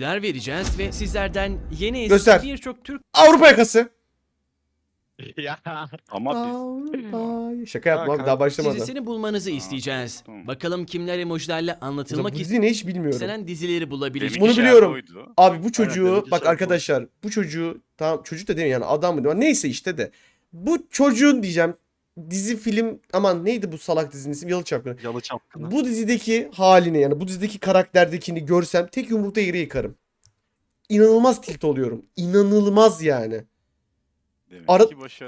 ipuçlar vereceğiz ve sizlerden yeni eski Göster. birçok Türk Avrupa yakası. ya. Ama biz Avrupa. Şaka yapma abi daha başlamadan. dizisini bulmanızı isteyeceğiz. tamam. Bakalım kimler emojilerle Bu anlatılmak dizi ne hiç bilmiyorum. istenen dizileri bulabilir. Bunu Deminki biliyorum. Abi bu çocuğu deminki bak şarkı arkadaşlar bu çocuğu tamam çocuk da değil mi yani adam mı diyor neyse işte de bu çocuğun diyeceğim dizi film aman neydi bu salak dizinin ismi Yalı Çapkını. Yalı çapkını. Bu dizideki halini yani bu dizideki karakterdekini görsem tek yumrukta yere yıkarım. İnanılmaz tilt oluyorum. İnanılmaz yani. Demek Ara-.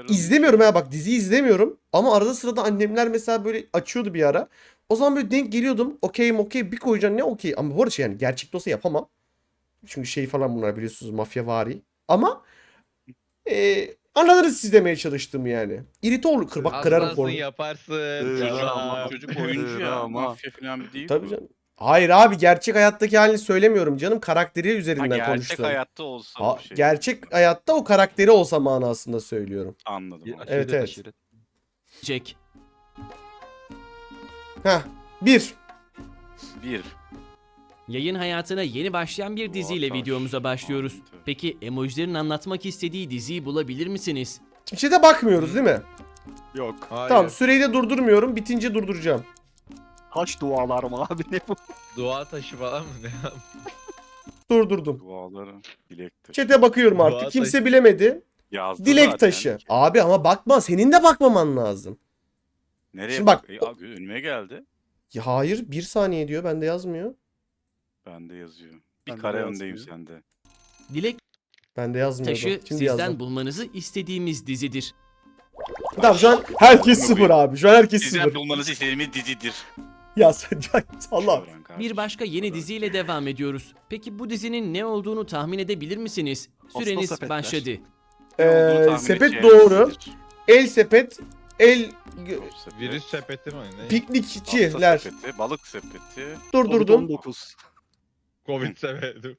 İzlemiyorum ha bak dizi izlemiyorum ama arada sırada annemler mesela böyle açıyordu bir ara. O zaman böyle denk geliyordum. Okeyim okey bir koyacaksın ne okey. Ama bu arada şey yani gerçekte olsa yapamam. Çünkü şey falan bunlar biliyorsunuz mafya vari. Ama e, anladınız siz demeye çalıştım yani. İrite olur. Kır, bak kırarım konu. yaparsın. Çocuk, Ya. çocuk oyuncu ya. Ama- Mafya falan bir değil. Tabii canım. Hayır abi gerçek hayattaki halini söylemiyorum canım. Karakteri Ha, üzerinden gerçek konuştum. hayatta olsa Ha, şey. gerçek hayatta o karakteri olsa manasında söylüyorum. Anladım. Evet, aşiret, evet. aşiret. Jack. Heh. Bir. Bir. Yayın hayatına yeni başlayan bir diziyle videomuza başlıyoruz. Peki emojilerin anlatmak istediği diziyi bulabilir misiniz? Şimdi chat'e bakmıyoruz değil mi? Yok. Hayır. Tamam süreyi de durdurmuyorum. Bitince durduracağım. Haç dualar mı abi ne bu? Dua taşı falan mı ne? Durdurdum. Duaları. Dilektir. Chat'e bakıyorum Dua artık. Kimse taşı. bilemedi. Yazdı Dilek zaten. taşı. Abi ama bakma. Senin de bakmaman lazım. Nereye Şimdi bak? bak- E, abi, önüme geldi. Ya hayır. Bir saniye diyor. Bende yazmıyor. Bende yazıyor. Bir Bende kare yazmıyor. öndeyim sende. Dilek Bende yazmıyor. taşı Şimdi sizden yazdım. bulmanızı istediğimiz dizidir. Tamam şu an herkes sıfır abi. Şu an herkes Sizden sıfır. bulmanızı istediğimiz dizidir. Ya sen Allah. Öğren kardeşim. Bir başka yeni diziyle devam ediyoruz. Peki bu dizinin ne olduğunu tahmin edebilir misiniz? Süreniz sepetler. başladı. Ne olduğunu Ee, tahmin sepet edeceğiniz doğru. dizidir. El sepet. El Top sepet, Virüs sepeti mi? Ne? piknikçiler. sepeti, balık sepeti. Durdurdum. 19. Covid sepeti.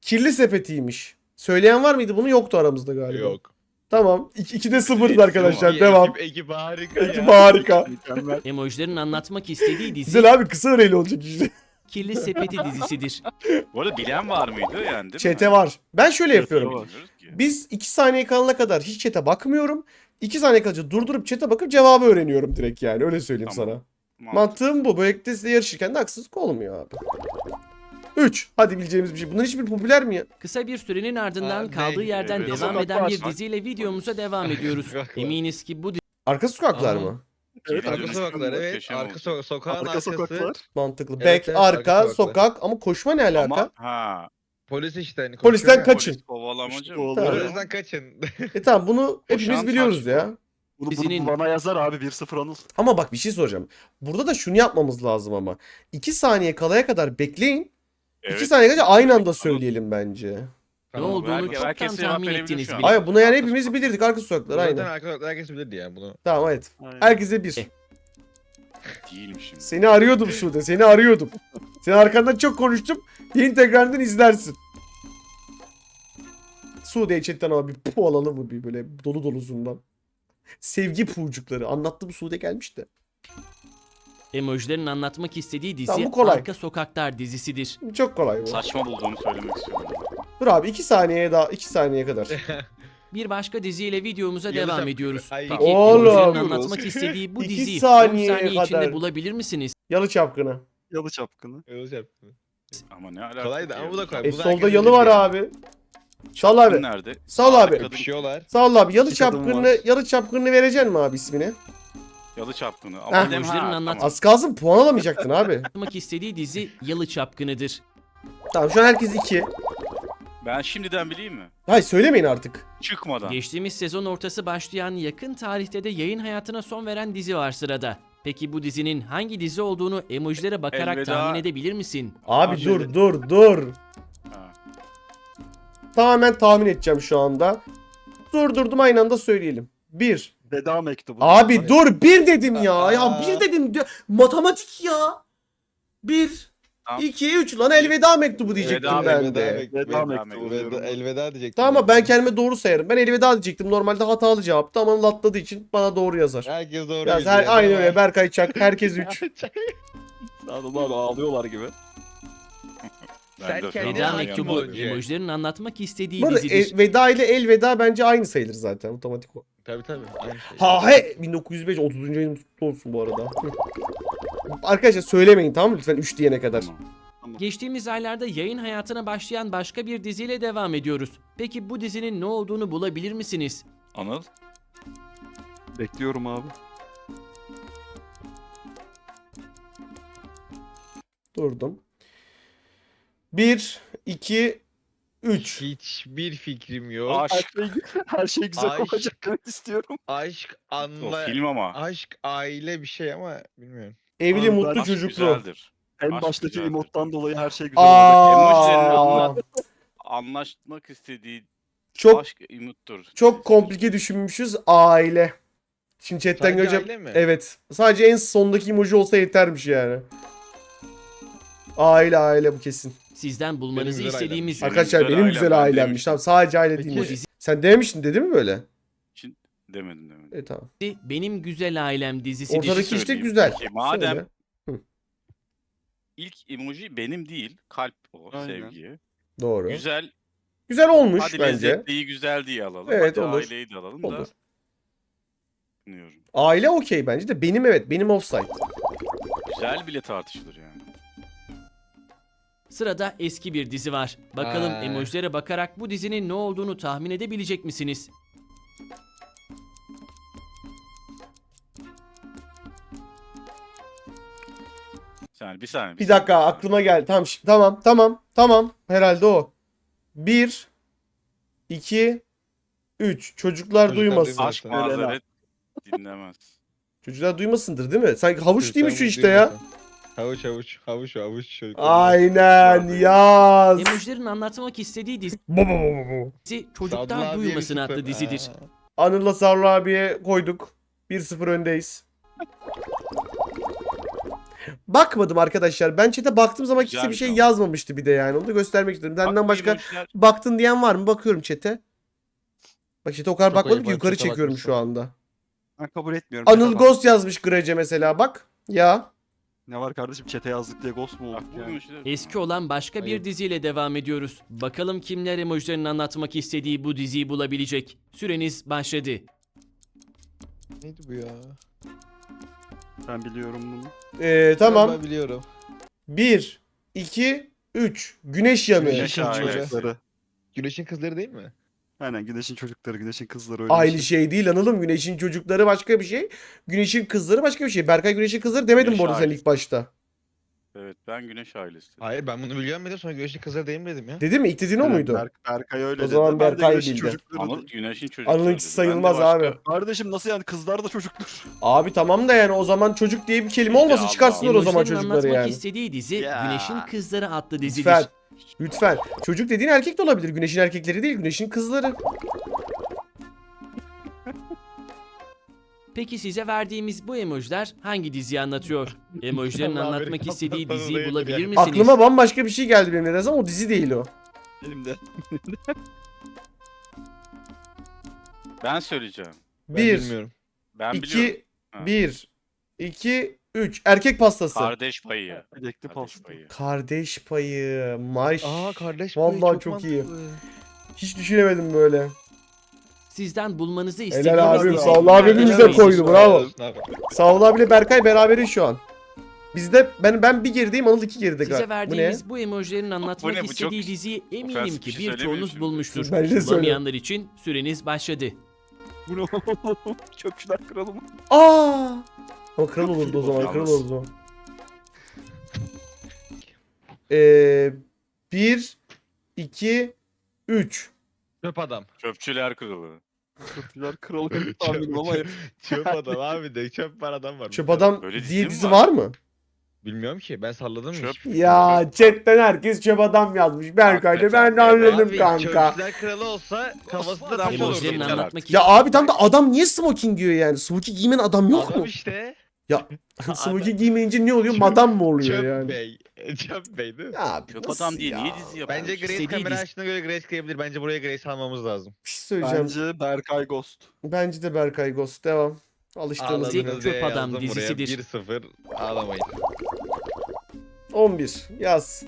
Kirli sepetiymiş. Söyleyen var mıydı? Bunu yoktu aramızda galiba. Yok. Tamam. İki, iki de sıfırız Ekip- arkadaşlar. İyi, Devam. Ekip, ekip harika Ekip ya. harika. Mükemmel. Emojilerin anlatmak istediği dizi Güzel abi kısa öreyle olacak işte. Kirli Sepeti dizisidir. Bu arada bilen var mıydı yani değil mi? Çete var. Ben şöyle Çete yapıyorum. var. Bilmiyoruz ki. Biz 2 saniye kalana kadar hiç çete bakmıyorum. 2 saniye kalınca durdurup çete bakıp cevabı öğreniyorum direkt yani. Öyle söyleyeyim Tamam. sana. Mantığım bu. Böylelikle size yarışırken de haksızlık olmuyor abi. 3. Hadi bileceğimiz bir şey. Bunların hiçbir popüler mi ya? Kısa bir sürenin ardından Aa, kaldığı ne? yerden Evet, devam eden bir diziyle videomuza devam ediyoruz. Eminiz ki bu Arka sokaklar mı? Evet, Arka sokaklar evet. Arka so sokağın Arka arkası. sokaklar. Mantıklı. Evet, Back, evet, arka, arka sokak ama koşma ne alaka? Ama ha. Polis işte. Hani Polisten kaçın. Polis kovalamacı oğlum. Polisten kaçın. E tamam bunu Koşan hepimiz biliyoruz ya. Bunu, Dizinin- bunu bana yazar abi 1-0 Anıl. Ama bak bir şey soracağım. Burada da şunu yapmamız lazım ama. 2 saniye kalaya kadar bekleyin. 2 Evet. saniye kalınca aynı anda söyleyelim bence. ne Tamam, olduğunu herkes- çoktan herkes cevap tahmin verebilir ettiniz şu an. bile. Hayır bunu yani hepimiz bilirdik arka sokaklar Zaten aynen. arka sokaklar herkes bilirdi yani bunu. Tamam evet. Aynen. Herkese bir. Değilmişim. Seni arıyordum Sude seni arıyordum. Senin arkandan çok konuştum. Yeni tekrardan izlersin. Sude'ye chatten ama bir pu alalım mı bir böyle dolu dolusundan. Sevgi puğucukları. Anlattım Sude gelmiş de. Emojilerin anlatmak istediği dizi Tamam, bu kolay. Arka Sokaklar dizisidir. Çok kolay bu. Saçma bulduğumu söylemek istiyorum. Dur abi 2 saniyeye daha 2 saniye kadar. Bir başka diziyle videomuza Yalı devam Çapkını. ediyoruz. Ay. Peki Oğlum. emojilerin anlatmak istediği bu İki diziyi 10 saniye saniye içinde kadar. bulabilir misiniz? Yalı çapkını. Yalı çapkını. Öyle yaptı. Ama ne alaka? Kolaydı ki ama ya? bu da kolay. E Bu da solda herkes yalı bilir var yani. abi. Sağ ol abi. Nerede? Sağ ol abi. Kadın- Öpüşüyorlar. Sağ ol abi. Yalı İki kadın çapkını, var. yalı çapkını vereceksin mi abi ismini? Yalı çapkını. Heh. Ama ha. anlat- Tamam. Az kalsın puan alamayacaktın abi. Anlatmak istediği dizi Yalı Çapkını'dır. Tamam şu an herkes 2. Ben şimdiden bileyim mi? Hayır söylemeyin artık. Çıkmadan. Geçtiğimiz sezon ortası başlayan yakın tarihte de yayın hayatına son veren dizi var sırada. Peki bu dizinin hangi dizi olduğunu emojilere bakarak Elveda. tahmin edebilir misin? Abi Abi dur şöyle- dur dur. Ha. Tamamen tahmin edeceğim şu anda. Durdurdum aynı anda söyleyelim. 1. Veda mektubu. Abi dur 1 dedim ya. Ya. 1 dedim. De- Matematik ya. 1. Tamam. 2, 3 lan elveda mektubu diyecektim Elveda ben Elveda, de. mektubu. Veda Veda mektubu. Elveda, elveda diyecektim. Tamam ama ben kendime doğru sayarım. Ben elveda diyecektim. Normalde hatalı cevaptı ama Anıl atladığı için bana doğru yazar. Herkes doğru Yaz, biliyor. her, aynen Tamam. öyle. Berkay Çak. Herkes 3. Anıl abi ağlıyorlar gibi. Ben de kendine Veda mektubu emoji? emojilerin anlatmak istediği Bu arada dizidir. e, veda ile elveda bence aynı sayılır zaten otomatik o. Tabii tabii. Aynı şey. Ha he 1905 30. ayın kutlu olsun bu arada. Hı. Arkadaşlar söylemeyin tamam mı lütfen 3 diyene kadar. Tamam. Geçtiğimiz aylarda yayın hayatına başlayan başka bir diziyle devam ediyoruz. Peki bu dizinin ne olduğunu bulabilir misiniz? Anıl. Bekliyorum abi. Durdum. 1 2 3 Hiçbir fikrim yok. Aşk. Her şey, her şey güzel Ay. olacak ben istiyorum. Aşk, O anla... film ama. Aşk, aile bir şey ama bilmiyorum. Evli Abi mutlu Aşk çocuklu. güzeldir. En Aşk baştaki güzeldir. emottan dolayı her şey güzel olacak. Aa, Emojilerin Anlaşmak istediği çok aşk imuttur. çok komplike düşünmüşüz aile. Şimdi chatten Sadece göreceğim. aile mi? Evet. Sadece en sondaki emoji olsa yetermiş yani. Aile aile bu kesin. Sizden bulmanızı güzel istediğimiz Benim Arkadaşlar güzel benim ailem, güzel ben ailemmiş. Tamam sadece aile Peki. değilmiş. Sen dememiştin dedi mi böyle? demedim demedim. E tamam. dizi Benim Güzel Ailem dizisidir. Ortadaki işte söyleyeyim. güzel. Peki, madem Söyle. ilk emoji benim değil, kalp o Aynen. sevgi. Doğru. Güzel. Güzel olmuş Hadi bence. lezzetliyi güzel diye alalım. Evet, Hadi olur. aileyi de alalım Olur. da. Bilmiyorum. Aile okey bence de benim evet benim offside. Güzel bile tartışılır yani. Sırada eski bir dizi var. Bakalım Aa. emojilere bakarak bu dizinin ne olduğunu tahmin edebilecek misiniz? Yani bir saniye. Bir dakika aklıma geldi. Tamam şi- tamam tamam tamam herhalde o. 1 2 3 çocuklar Çocuklar duymasın. duymasın. Aşk mazeret dinlemez. Çocuklar duymasındır değil mi? Sanki havuç değil mi şu işte ya? Havuç havuç havuç havuç çocuklar. Aynen yaz. Emojilerin anlatmak istediği dizi Bu, bu, bu, bu, bu. Çocuklar Sadullah abiye bir Duymasın sıfır. adlı dizidir. Aa. Anıl'la Sarı abiye koyduk. 1-0 öndeyiz. Bakmadım arkadaşlar. Ben chat'e baktığım zaman kimse bir şey yazmamıştı bir de yani. Onu da göstermek istedim. Bak, Senden bu başka emojiler- baktın diyen var mı? Bakıyorum chat'e. Bak chat'e o kadar Çok bakmadım ayıp, ki bak, yukarı çekiyorum şu anda. Ben kabul etmiyorum. Anıl Çete bak. Ghost yazmış Grece mesela bak. Ya. Ne var kardeşim çete yazdık diye ghost mu olduk yani? Eski olan başka bir Hayır. diziyle devam ediyoruz. Bakalım kimler emojilerin anlatmak istediği bu diziyi bulabilecek. Süreniz başladı. Neydi bu ya? Ben biliyorum bunu. Ee, tamam. Ben biliyorum. 1 2 3 Güneş yanıyor. Güneş. Çocukları. Güneşin kızları değil mi? Aynen güneşin çocukları, güneşin kızları öyle Aynı bir şey değil anılım. Güneşin çocukları başka bir şey. Güneşin kızları başka bir şey. Berkay Güneşin kızları demedim Güneş bu arada sen ailesi. ilk başta. Evet ben güneş ailesi. Hayır ben bunu biliyorum dedim sonra güneşin kızları değil mi dedim ya. Dedi mi? İlk dediğin o Aynen, muydu? Berk, Berkay öyle O dedi. zaman Ben de Berkay güneşin bildi. çocukları Anıl dedim. güneşin çocukları. Anıl'ınki dedi. Ben de sayılmaz başka- abi. Kardeşim nasıl yani kızlar da çocuktur. Abi tamam da yani o zaman çocuk diye bir kelime Ya olmasın Allah çıkarsınlar o zaman Emojilerin çocukları anlatmak yani. istediği dizi Ya. Güneşin Kızları adlı dizidir. Lütfen. Lütfen. Çocuk dediğin erkek de olabilir. Güneşin erkekleri değil, güneşin kızları. Peki size verdiğimiz bu emojiler hangi diziyi anlatıyor? Emojilerin anlatmak istediği diziyi değildir bulabilir ya. misiniz? Aklıma bambaşka bir şey geldi benim nedense ama o dizi değil o. Benim de. Ben söyleyeceğim. Ben 1, bilmiyorum. Ben biliyorum. 2, Ha. 1, 2, 3. Erkek pastası. Kardeş payı. Bilekli Kardeş pasta. payı. Kardeş payı. Maş. Aa kardeş Vallahi payı çok iyi. mantıklı. Hiç düşünemedim böyle. Sizden bulmanızı istediğimiz Helal abim. Sağ ol abim bize Helal koydu. olsun. Bravo. Sağ ol abiyle Berkay beraberiz şu an. Bizde ben ben bir gerideyim Anıl iki geride. Size galiba. Bu ne? verdiğimiz bu, emojilerin anlatmak? Bu istediği çok diziyi eminim ofensif ki bir şey birçoğunuz bulmuştur. Bence söyle. Bulamayanlar için süreniz başladı. Bu ne? Çöpçüler kralı mı? Aa! Ama kral olurdu o zaman. Kral olurdu o zaman. Ee, 1 2 3 Çöp adam. Çöpçüler kralı. Çöpçüler kralı benim tahminim ama Çöp adam abi de çöp var adam var. Çöp Adam Öyle dizi diye mi dizi var? var mı? Bilmiyorum ki ben salladım Çöp. hiç. Ya chatten herkes Çöp Adam yazmış. Berkay da ben de anladım kanka. çöpçüler kralı olsa olurdu. Emojilerin Yeter anlatmak Ya abi tam da adam niye smoking giyiyor yani? Smoking giymeyen adam yok Adam mu? işte. Smoking giymeyince ne oluyor? Madam mı oluyor Çöp yani? bey. Çöp bey değil mi? Ya abi Çöp nasıl adam diye ya? niye dizi yapar? Bence Grace İstediği kamera dizi- açtığına göre Grace kayabilir. Bence buraya Grace almamız lazım. Bir şey söyleyeceğim. Bence, bence Berkay Ghost. de Berkay Ghost. Devam. Alıştığımız gibi. Ağladınız Çöp Adam yazdım dizisidir. buraya. 1-0 ağlamayın. 11. Yaz.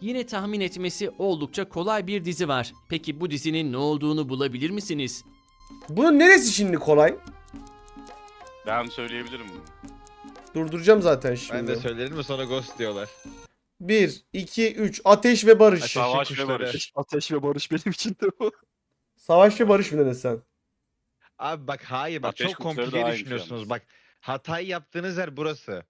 Yine tahmin etmesi oldukça kolay bir dizi var. Peki bu dizinin ne olduğunu bulabilir misiniz? Bunun neresi şimdi kolay? Ben söyleyebilirim bunu. Durduracağım zaten Ben şimdi. de söyledim mi sonra ghost diyorlar. 1, 2, 3. Ateş ve barış. Ateş. Savaş ve kuşları. barış. Ateş ve barış benim için de bu. Savaş ve barış mı dedin sen? Abi bak hayır bak Ateş çok kuşları da komplike aynı düşünüyorsunuz. yalnız. Bak hatayı yaptığınız yer burası.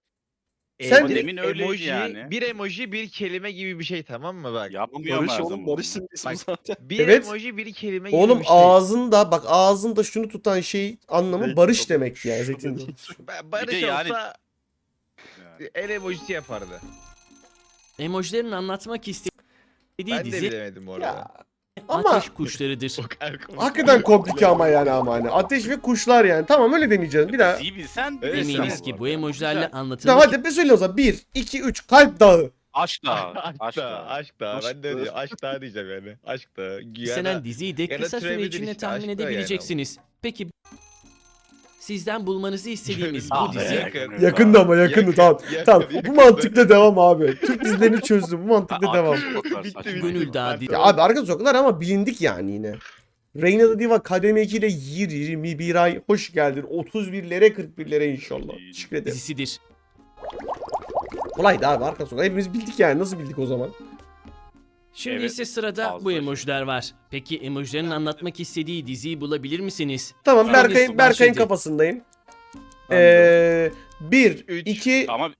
Sen- Emoji- Demin öyleydi emoji, yani. Bir emoji bir kelime gibi bir şey tamam mı bak? Yapmıyor Barış her oğlum zaman. barışsın ismi Bak, zaten. Bir Evet. emoji bir kelime gibi Oğlum bir şey. ağzında bak ağzında şunu tutan şey anlamı Zeytin barış demek yani. Zeytin. Ba- Barış Bir de yani- olsa Yani. el emojisi yapardı. Emojilerin anlatmak istediği Ben de dizi bilemedim orada. Ya, ama ateş kuşlarıdır. Hakikaten komplike ama yani ama hani. Ateş ve kuşlar yani. Tamam öyle demeyeceğiz. Bir daha. Diziyi bilsen Evet, Eminiz ki bu emojilerle. Tamam anlatılmak hadi bir söyle o zaman. 1, 2, 3. Kalp dağı. Aşk da. aşk Aşk da, aşk da. Aşk Ben de da. diyor, aşk da diyeceğim yani. Aşk da. istenen Güya diziyi de ya da kısa süre içinde işte, tahmin aşk da yani edebileceksiniz. Peki sizden bulmanızı istediğimiz bu dizi Yakın. Yakında ama yakında Yakın, tamam. yakın, tamam. yakın. Bu mantıkla devam abi. Türk dizilerini çözdüm. Bu mantıkla devam. Gönül Dağı dizi. Ya abi arka sokaklar ama bilindik yani yine. Reyna da Diva Kademe 2 ile 21 ay hoş geldin. 31'lere 41'lere inşallah. Teşekkür ederim. dizisidir. Kolaydı abi arka sokak. Hepimiz bildik yani. Nasıl bildik o zaman? Şimdi Evet, ise sırada fazla bu şey. emojiler var. Peki emojilerin anlatmak istediği diziyi bulabilir misiniz? Tamam Süreniz Berkay'ın Berkay'ın başladı. kafasındayım. Ee, 1, Üç. 2, Ama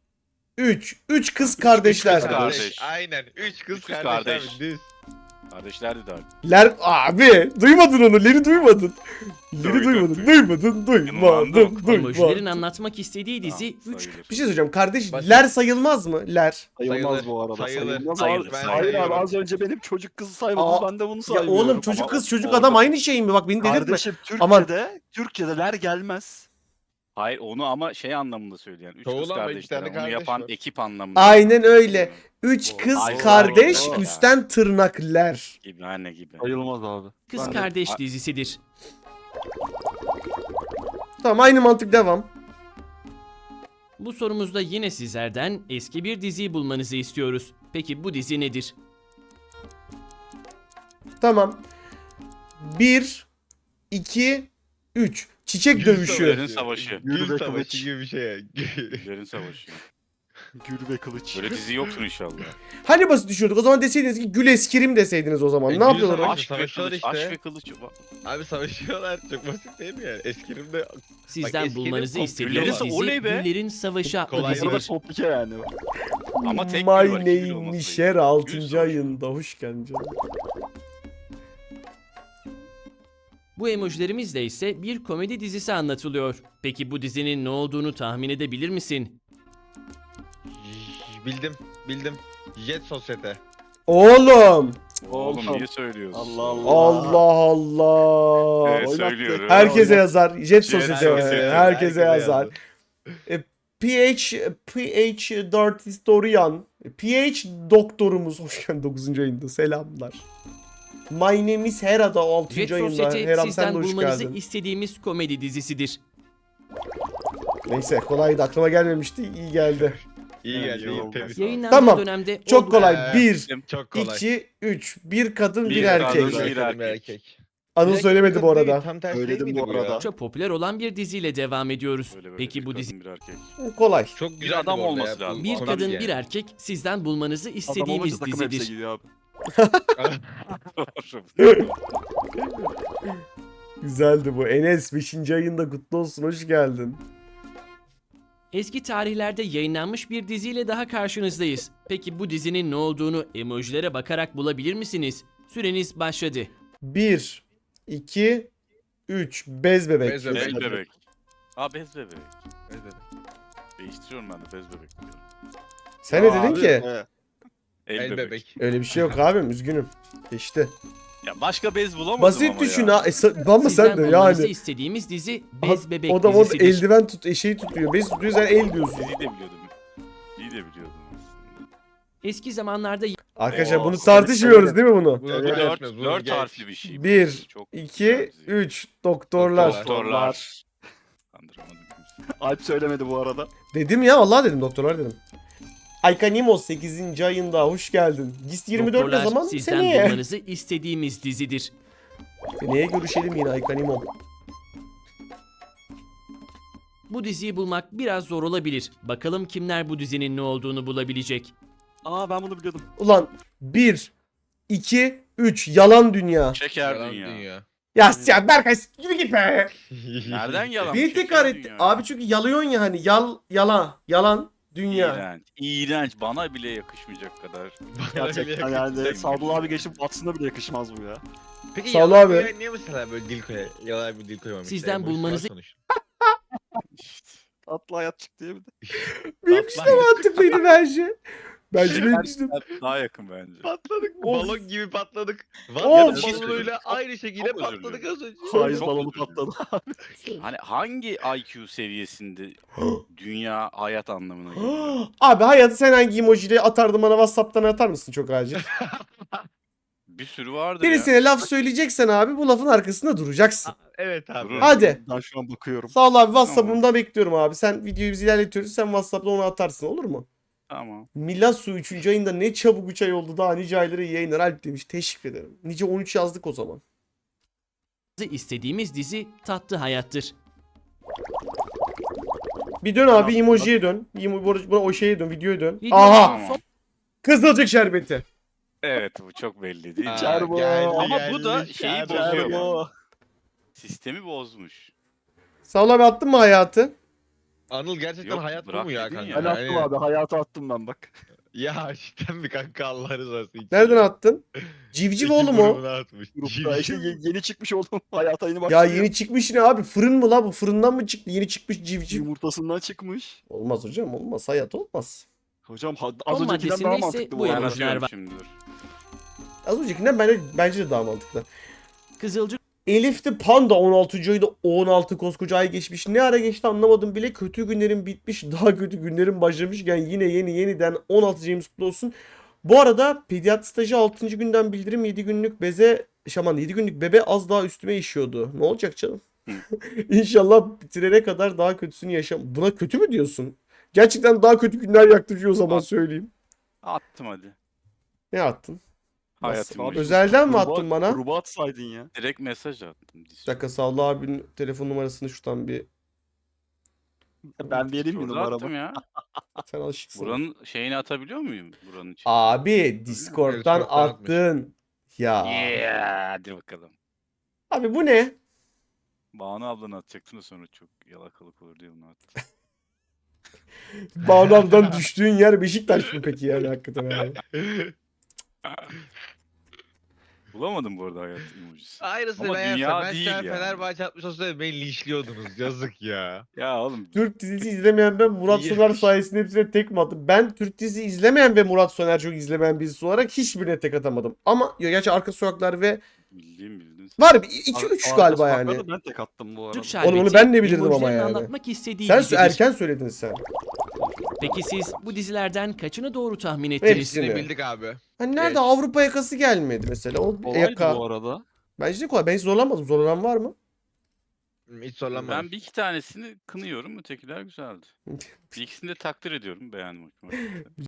3. 3 kız kardeşler. kız kardeş. Aynen. Üç kız Üç kız kardeş. kardeş. abi, Düz. Kardeşlerdi de abi. Ler abi duymadın onu. Leri duymadın. Leri duymadın. Duymadın. Duymadın. Emojilerin Duymadın. anlatmak istediği dizi Tamam, 3 sayılır. Bir şey söyleyeceğim. Kardeş Basit. ler sayılmaz mı? Ler. Sayılmaz bu arada. sayılır. Sayılmaz Sayılır, abi. ben Hayır abi az önce benim çocuk kızı saymadınız Aa, ben de bunu Ya saymıyorum. oğlum çocuk kız çocuk adam aynı şey mi? Bak beni delirtme. Kardeşim Aman. Türkiye'de, Türkiye'deler gelmez. Hayır onu ama şey anlamında söyleyen. Üç Çoğul kız ama iki kardeşler. tane Onu kardeş yapan var. ekip anlamında. Aynen öyle. Üç kız Aynen. kardeş Aynen. üstten tırnakler. Gibi anne gibi. Sayılmaz abi. kız Ben de- kardeş dizisidir. Tamam aynı mantık devam. Bu sorumuzda yine sizlerden eski bir diziyi bulmanızı istiyoruz. Peki bu dizi nedir? Tamam. Bir, iki, üç. Çiçek Gül dövüşü. Güllerin savaşı. Gül ve savaşı gibi bir şey. Güllerin savaşı. Gül ve kılıç. Böyle dizi yoktur inşallah. Hani basit düşüyorduk? O zaman deseydiniz ki gül eskirim deseydiniz o zaman. E, ne gül yapıyorlar? Aşk ve savaşıyorlar kılıç. işte. Aşk ve kılıç. Abi savaşıyorlar. Çok basit değil mi yani? Eskirimde Sizden bulmanızı istediğimiz Güllerin- dizi oley be. Güllerin Savaşı adlı Kolay Bu da dizidir. komplike yani. Ama tek My iki gül name olması lazım. 6. Gül savaşı. ayında. Hoş geldin canım. Bu emojilerimizle ise bir komedi dizisi anlatılıyor. Peki bu dizinin ne olduğunu tahmin edebilir misin? Bildim. Bildim. Jet Sosyete. Oğlum. Oğlum niye söylüyorsun? Allah Allah. Allah Allah. Evet söylüyorum. Herkese yazar. Jet Sosyete. herkese Herkese, yazar. yazar. E, PH PH Dart Historian. PH doktorumuz hoş geldin 9. ayında. Selamlar. My name is Hera'da 6. Jet ayında. Society Heram sen sizden de hoş bulmanızı geldin. istediğimiz komedi dizisidir. Neyse kolaydı aklıma gelmemişti. iyi geldi. İyi geldi. iyi temiz. Yayınlandığı Tamam. dönemde Çok oldukça kolay. Ee, 1, Çok kolay. 2, 3. Bir kadın bir, Bir erkek. kadın, Bir bir erkek. Anıl Direkt söylemedi bu kadın değil, arada. Tam tersi Söyledim değil bu miydi bu arada. ya? Çok popüler olan bir diziyle devam ediyoruz. Böyle böyle Peki bir bu kadın, dizi bir erkek. Kolay. Çok güzel adam olması lazım. bir kadın bir erkek sizden bulmanızı Adam olunca istediğimiz takım elbise dizidir. giyiyor abi. Güzeldi bu. Enes 5. ayında kutlu olsun. Hoş geldin. Eski tarihlerde yayınlanmış bir diziyle daha karşınızdayız. Peki bu dizinin ne olduğunu emojilere bakarak bulabilir misiniz? Süreniz başladı. 1, 2, 3. Bez bebek. Bez bebek. Bez bebek. Aa bez bebek. Değiştiriyorum ben de bez bebek diyorum. Sen ne dedin abi. ki? El, El bebek. bebek. Öyle bir şey yok abim. Üzgünüm. Geçti. Ya başka bez bulamadım Basit ama düşün ya. ha. E, sa- ama sen de yani. istediğimiz dizi Bez Bebek o da orada dizisidir. eldiven tut, eşeği tutuyor. Bez tutuyor sen el diyorsun. İyi de biliyordum. İyi de biliyordum. Eski zamanlarda Arkadaşlar Oo, bunu tartışmıyoruz değil mi bunu? Bunu Dört, bunu dört geç. harfli bir şey. 1, Çok 2, güzel. 3. Doktorlar. Doktorlar. Doktorlar. Kandıramadım kimseyi. Alp söylemedi bu arada. Dedim ya vallahi dedim doktorlar dedim. Aykanimos 8. ayında hoş geldin. GIST 24 ne zaman? sizden Seneye. bulmanızı istediğimiz dizidir. Seneye görüşelim yine Aykanimo. Bu diziyi bulmak biraz zor olabilir. Bakalım kimler bu dizinin ne olduğunu bulabilecek. Aa ben bunu biliyordum. Ulan 1, 2, 3 yalan dünya. Şeker Yalan dünya. Ya ya Berkay yürü git be. Nereden yalan? Beni Şeker tekrar etti. dünya. Abi çünkü yalıyorsun ya hani yal yalan yalan dünya. İğrenç. İğrenç. Bana bile yakışmayacak kadar. Gerçekten yani Sadullah abi geçip Watson'a bile yakışmaz bu ya. Peki Sağ ol yalan abi. niye mesela böyle dil koy yalan bir dil koymamışlar? Sizden bulmanızı- sonuçta. Tatlı hayat çıktı diye bir de. Benim işte mantıklıydı bence. Bence benim işte. Daha yakın bence. Patladık. Of. Balon gibi patladık. Of. Şey balonuyla aynı şekilde çok özür patladık az önce. Faiz çok balonu patladı. Hani hangi IQ seviyesinde dünya hayat anlamına geliyor? Abi hayatı sen hangi emojiyle atardın bana Whatsapp'tan atar mısın çok acil? Bir sürü vardır ya. Birisine laf söyleyeceksen abi bu lafın arkasında duracaksın. Evet abi. Durun. Hadi. Ben şu an bakıyorum. Sağ ol abi Whatsapp'ımda bekliyorum abi. Sen videoyu biz ilerletiyoruz. Sen Whatsapp'ta onu atarsın olur mu? Tamam. Milasu 3. ayında ne çabuk 3 ay oldu daha nice ayları yayınlar Alp demiş. Teşekkür ederim. Nice 13 yazdık o zaman. istediğimiz dizi Tatlı Hayat'tır. Bir dön abi emojiye dön. Emo- bu- bu- o şeye dön, videoya dön. Video- Aha! Tamam. Kızılcık şerbeti. Evet bu çok belli değil mi? Aa, geldi, Ama bu da geldi, şeyi geldi. bozuyor. Sistemi bozmuş. Sağ ol abi attın mı hayatı? Anıl gerçekten Yok, hayat bu bırak mu ya dedin kanka? ya. Ben attım Yani- abi. Hayata attım ben bak. Ya cidden mi kanka Allah rızası için? Nereden attın? Civciv İki oğlum o. grubuna atmış. Grupta işte Civciv. ye- yeni çıkmış oldum. Hayata yeni Ya başlıyor. yeni çıkmış ne abi? Fırın mı la bu? Fırından mı çıktı? Yeni çıkmış civciv. Yumurtasından çıkmış. Olmaz hocam olmaz. Hayat olmaz. Hocam ha- az öncekinden maddesinde daha mantıklı bu bu arada. şimdi dur. Az öncekinden bence, bence de daha mantıklı. Kızılcık Elif de Panda 16. ayda 16 koskoca ay geçmiş. Ne ara geçti anlamadım bile. Kötü günlerim bitmiş. Daha kötü günlerim başlamışken yine yeni yeniden 16 James kutlu olsun. Bu arada pediatri stajı 6. günden bildirim 7 günlük beze şaman 7 günlük bebe az daha üstüme işiyordu. Ne olacak canım? İnşallah bitirene kadar daha kötüsünü yaşam. Buna kötü mü diyorsun? Gerçekten daha kötü günler yaklaşıyor o zaman At. söyleyeyim. Attım hadi. Ne attın? Hayatım Abi. Özelden mi attın bana? Gruba atsaydın ya. Direkt mesaj attım. Bir dakika Sağlı abinin telefon numarasını şuradan bir Ben vereyim mi Şurada numaramı? attım ya. sen alışıksın. Buranın şeyini atabiliyor muyum? Buranın için. Abi Discord'dan Discord'dan atmış. attın. Ya. Yeah, hadi bakalım. Abi bu ne? Banu ablanı atacaktın da sonra çok yalakalık olur diye bunu attım. Bağlamdan düştüğün yer Beşiktaş mı peki yani hakikaten abi? Bulamadım bu arada hayat emojisi. Aynısını Ama ben dünya yapsam. Ben değil yani. Fenerbahçe atmış olsaydı beni linçliyordunuz. Yazık ya. Ya oğlum Türk dizisi izlemeyen ben Murat İyi. Soner sayesinde hepsine tek mi attım? Ben Türk dizisi izlemeyen ve Murat Soner çok izlemeyen birisi olarak hiçbirine tek atamadım. Ama ya gerçi Arka Sokaklar ve bildiğim bildiğin. var bir 2-3 Arka galiba sokaklarda yani. Ben tek attım bu arada. Türk şerbeti. Oğlum onu ben de bilirdim ama yani. anlatmak istediği Sen erken söyledin sen. Peki siz bu dizilerden kaçını doğru tahmin ettiniz? Hepsini. Hepsini bildik abi. Hani nerede Evet. Avrupa yakası gelmedi mesela. O yaka. bu arada. Bence de kolay. Ben hiç zorlanmadım. Zorlanan var mı? Hiç zorlanmadım. Ben bir iki tanesini kınıyorum, ötekiler güzeldi. Bir ikisini de takdir ediyorum, beğendim. hoşuma gitti.